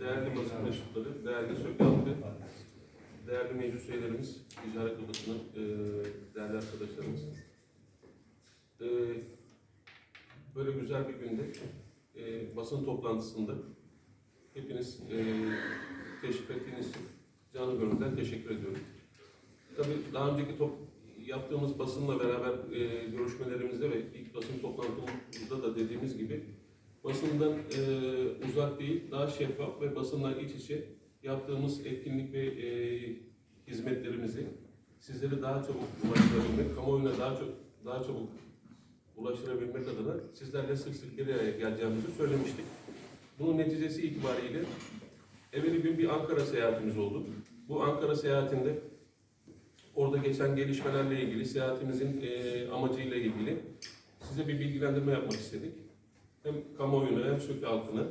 değerli basın mensupları, değerli Sök halkı, değerli meclis üyelerimiz, ticaret odasının e, değerli arkadaşlarımız. E, böyle güzel bir günde e, basın toplantısında hepiniz e, teşrif ettiğiniz için canı gönülden teşekkür ediyorum. Tabii daha önceki top, yaptığımız basınla beraber e, görüşmelerimizde ve uzak değil, daha şeffaf ve basınla iç içe yaptığımız etkinlik ve e, hizmetlerimizi sizlere daha çabuk ulaştırabilmek, kamuoyuna daha çok daha çabuk ulaştırabilmek adına sizlerle sık sık bir araya geleceğimizi söylemiştik. Bunun neticesi itibariyle evveli gün bir Ankara seyahatimiz oldu. Bu Ankara seyahatinde orada geçen gelişmelerle ilgili, seyahatimizin e, amacıyla ilgili size bir bilgilendirme yapmak istedik. Hem kamuoyuna hem Söke halkına.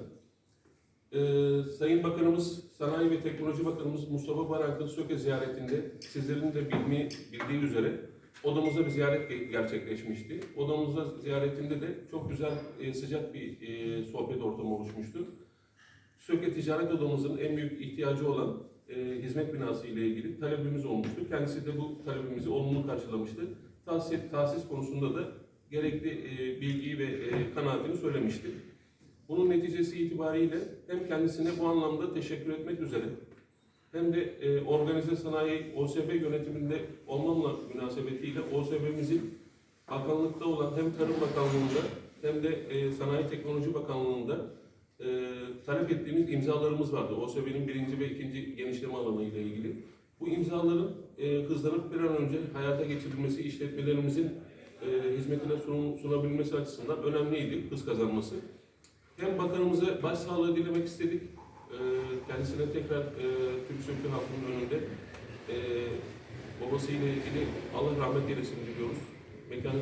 E, Sayın Bakanımız, Sanayi ve Teknoloji Bakanımız Mustafa Barank'ın Söke ziyaretinde sizlerin de bilmeyi, bildiği üzere odamıza bir ziyaret ge- gerçekleşmişti. Odamızda ziyaretinde de çok güzel, e, sıcak bir e, sohbet ortamı oluşmuştu. Söke Ticaret Odamızın en büyük ihtiyacı olan e, hizmet binası ile ilgili talebimiz olmuştu. Kendisi de bu talebimizi olumlu karşılamıştı. Tahsis, tahsis konusunda da gerekli e, bilgiyi ve e, kanaatini söylemişti. Bunun neticesi itibariyle hem kendisine bu anlamda teşekkür etmek üzere hem de e, organize sanayi OSB yönetiminde olmamla münasebetiyle OSB'mizin bakanlıkta olan hem Tarım Bakanlığı'nda hem de e, Sanayi Teknoloji Bakanlığı'nda e, talep ettiğimiz imzalarımız vardı. OSB'nin birinci ve ikinci genişleme alanı ile ilgili. Bu imzaların e, hızlanıp bir an önce hayata geçirilmesi, işletmelerimizin hizmetine sunabilmesi açısından önemliydi hız kazanması. Hem bakanımıza başsağlığı dilemek istedik. E, kendisine tekrar e, Türk Sökü halkının önünde e, babasıyla ilgili Allah rahmet eylesin diliyoruz. Mekanı